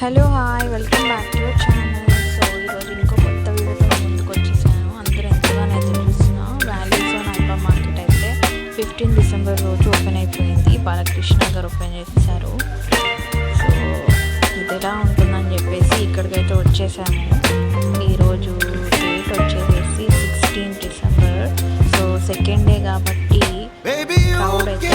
Hello hi welcome back to channel. So ఈరోజు ఇంకో కొత్త వీడియోతో ముందుకు వచ్చేసాను. అందరూ ఎంతగానో ఎదురు చూస్తున్నా వ్యాలీస్ ఆన్ హైపర్ మార్కెట్ అయితే ఫిఫ్టీన్ డిసెంబర్ రోజు ఓపెన్ అయిపోయింది. బాలకృష్ణ గారు ఓపెన్ చేసేసారు. సో ఇది ఎలా ఉంటుందని చెప్పేసి ఇక్కడికైతే వచ్చేసాము. ఈరోజు డేట్ వచ్చేసేసి sixteen December so second day కాబట్టి క్రౌడ్ అయితే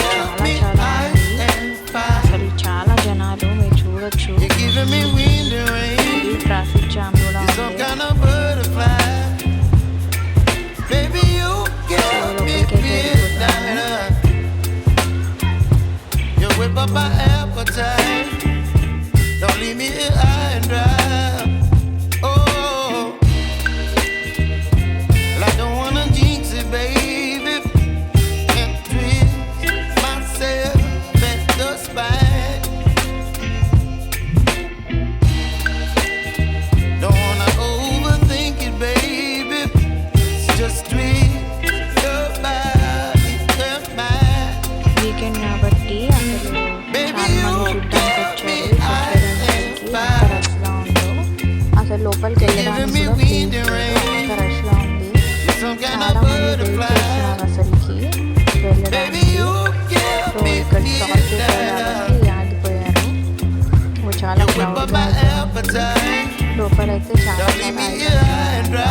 అసలు లోపలికి వెళ్ళడానికి కూడా ప్లేస్ లేదు అంత రష్గా ఉంది Some kind చాలా of మంది వెయిట్ butterfly. చేస్తున్నారు అసలుకి Baby, వెళ్ళడానికి you give సో me ఇక్కడ the స్టాప్ చేశారు కాబట్టి ఆగిపోయారు ఓ చాలా Whip up క్రౌడ్గా my అయితే ఉంది. appetite. లోపల అయితే చాలా Don't leave చాలా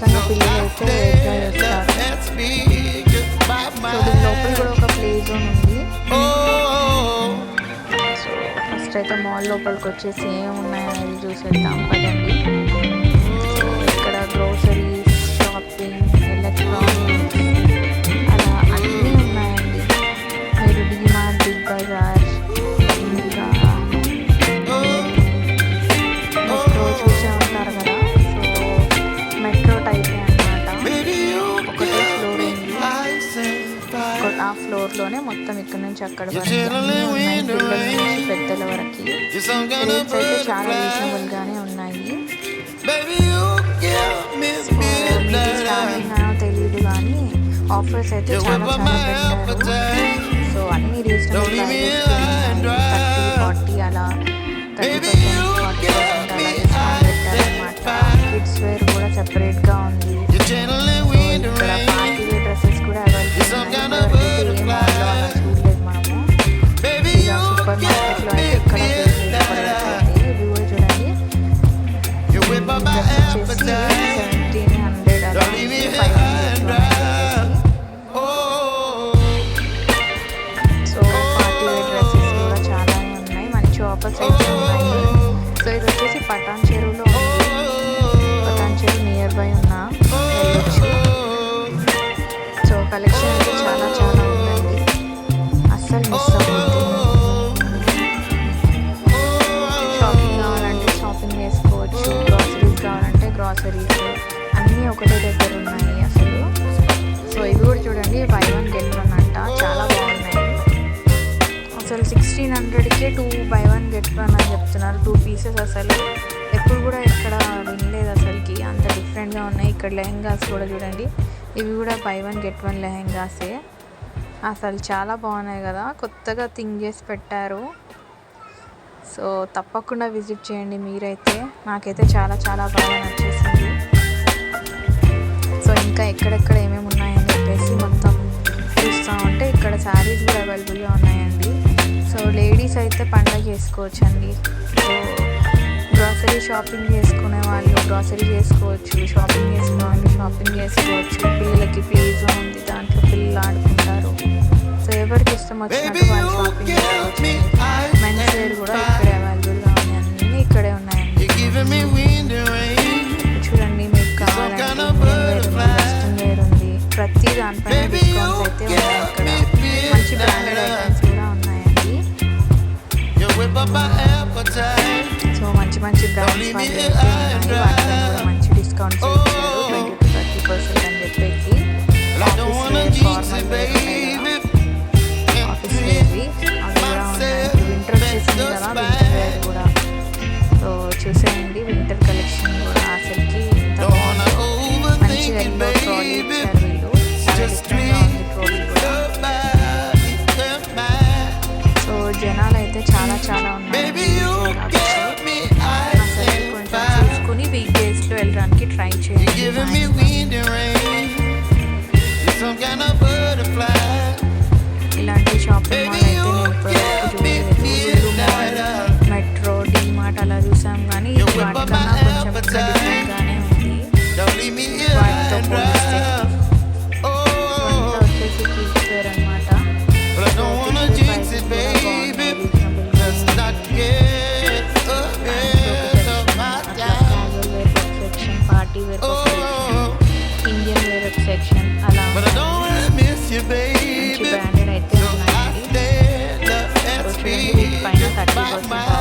ఖచ్చితంగా పిల్లలు అయితే ఎంజాయ్ చేస్తారు సో దీని లోపల కూడా. ఒక ప్లే జోన్ ఉంది ఫస్ట్ అయితే మాల్ లోపలికి వచ్చేసి ఏమున్నాయో చూసేద్దాం పదండి ఆఫర్స్ అయితే చాలా చాలా పెట్టారు. సో అన్ని రీజనబుల్ థర్టీ ఫార్టీ అలా థర్టీ పర్సెంట్ ఫార్టీ పర్సెంట్ అలా me డిస్కౌంట్ ice పెట్టారనమాట. కిడ్స్ వేర్ కూడా సెపరేట్గా ఉంది సో అయితే చాలా చాలా ఉందండి అస్సలు మిస్ అవ్వద్దు షాపింగ్ కావాలంటే షాపింగ్ చేసుకోవచ్చు గ్రాసరీస్ కావాలంటే గ్రాసరీస్ అన్నీ ఒకటే దగ్గర ఉన్నాయి అసలు సో ఇవి కూడా చూడండి బై వన్ గెట్ వన్ అంట చాలా బాగున్నాయి అసలు sixteen హండ్రెడ్కే two buy one get one అని చెప్తున్నారు. టూ పీసెస్ అసలు ఎప్పుడు కూడా ఇక్కడ వినలేదు అసలుకి. అంత డిఫరెంట్గా ఉన్నాయి. ఇక్కడ లెహెంగాస్ కూడా చూడండి. ఇవి కూడా బై వన్ గెట్ వన్ లెహెంగాసే. అసలు చాలా బాగున్నాయి కదా. కొత్తగా థింక్ చేసి పెట్టారు. సో తప్పకుండా విజిట్ చేయండి మీరైతే. నాకైతే చాలా చాలా బాగా నచ్చేసింది. సో ఇంకా ఎక్కడెక్కడ ఏమేమి ఉన్నాయని చెప్పేసి మొత్తం చూస్తూ ఉంటే ఇక్కడ శారీస్ కూడా అవైలబుల్గా ఉన్నాయండి. సో లేడీస్ అయితే పండగ చేసుకోవచ్చండి. సో షాపింగ్ చేసుకునే వాళ్ళు గ్రాసరీ చేసుకోవచ్చు షాపింగ్ చేసుకునే వాళ్ళు షాపింగ్ చేసుకోవచ్చు. పిల్లలకి ప్లేస్ ఉంది దాంట్లో పిల్లలు ఆడుకుంటారు. సో ఎవరికి ఇష్టం వచ్చినట్టు వాళ్ళు షాపింగ్ చేసుకోవచ్చు. మెన్స్ వేర్ కూడా. ఇక్కడే అవైలబుల్గా ఉన్నాయి అన్నీ ఇక్కడే ఉన్నాయండి. చూడండి మీకు కావాలంటే. వెస్ట్రన్ వేర్ ఉంది ప్రతి దానిపైన డిస్కౌంట్స్ అయితే ఉన్నాయి ఇక్కడ. మంచి బ్రాండెడ్ మంచి మంచి బ్రాండ్స్ మంచి డిస్కౌంట్స్ ట్వంటీ థర్టీ పర్సెంట్ అని చెప్పేసి. ఆఫీస్ వింటర్ కూడా. సో చూసేయండి వింటర్ కలెక్షన్ కూడా. అసలుకి మంచిగా ఎన్నో products time. Don't leave me here. Oh. Oh. Oh, but I don't wanna jinx it, baby. Let's not get ahead of my time. Oh, Indian lyric section. But I don't wanna miss you, baby. So I stand up and be just by my.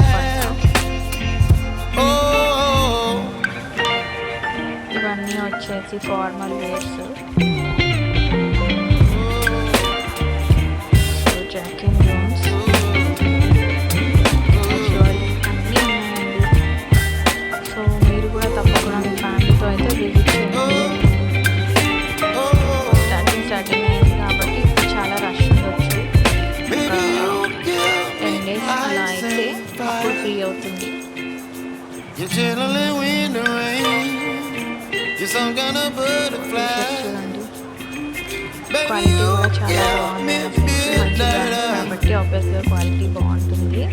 వచ్చేసి formal wears quality కూడా చాలా బాగుంది మంచి brand కాబట్టి ఆబ్వియస్గా quality బాగుంటుంది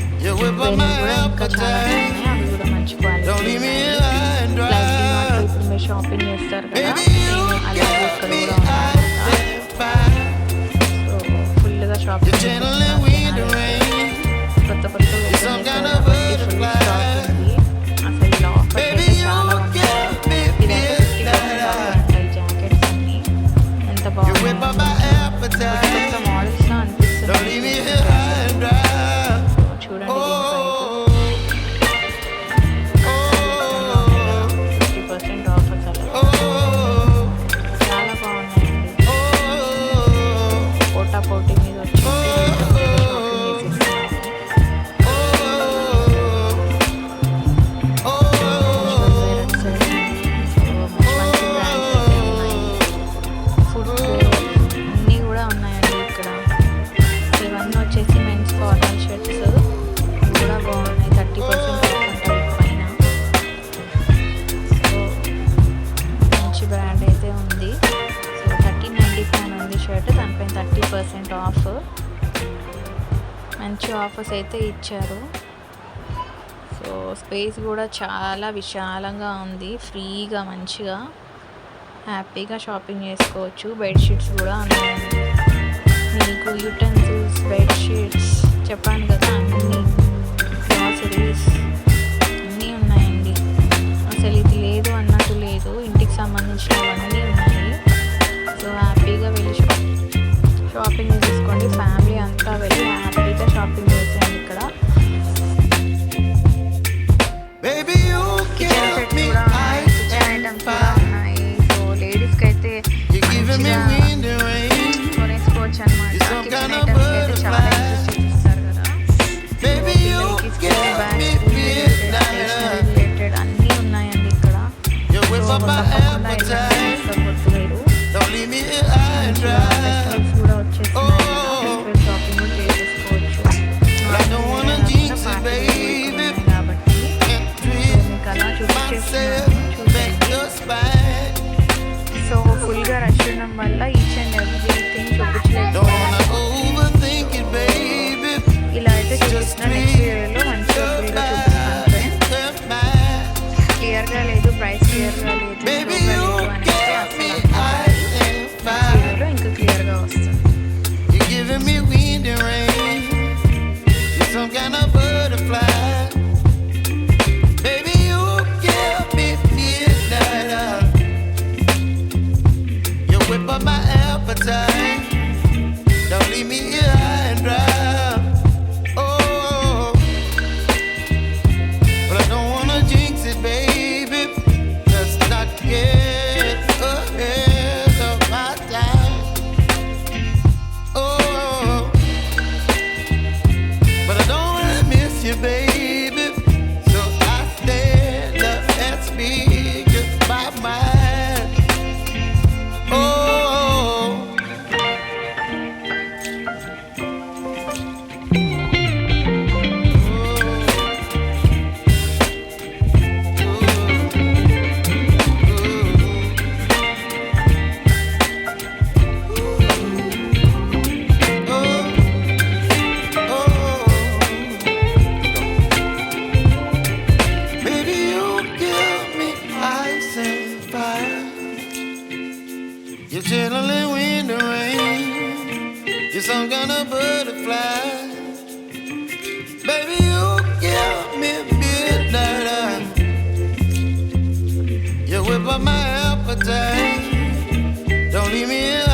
కూడా ఇంకా చాలా ఉన్నాయి అవి కూడా మంచి క్వాలిటీ ఇప్పుడు మీరు షాపింగ్ చేస్తారు కదా అలాగే ఇక్కడ కూడా ఫుల్గా షాపింగ్ అయితే ఇచ్చారు. సో స్పేస్ కూడా చాలా విశాలంగా ఉంది. ఫ్రీగా మంచిగా. హ్యాపీగా షాపింగ్ చేసుకోవచ్చు. బెడ్షీట్స్ కూడా అన్నీ మీకు యూటెన్సిల్స్ బెడ్షీట్స్ చెప్పాను కదా అన్ని గ్రాసరీస్ అన్నీ ఉన్నాయండి. అసలు ఇది లేదు అన్నట్టు లేదు. ఇంటికి సంబంధించినవన్నీ ఉన్నాయి. సో హ్యాపీగా వెళ్ళి షాపింగ్ చేసుకోండి. ఫ్యామిలీ అంతా వెళ్ళి in my life. my appetite. Don't leave me alone.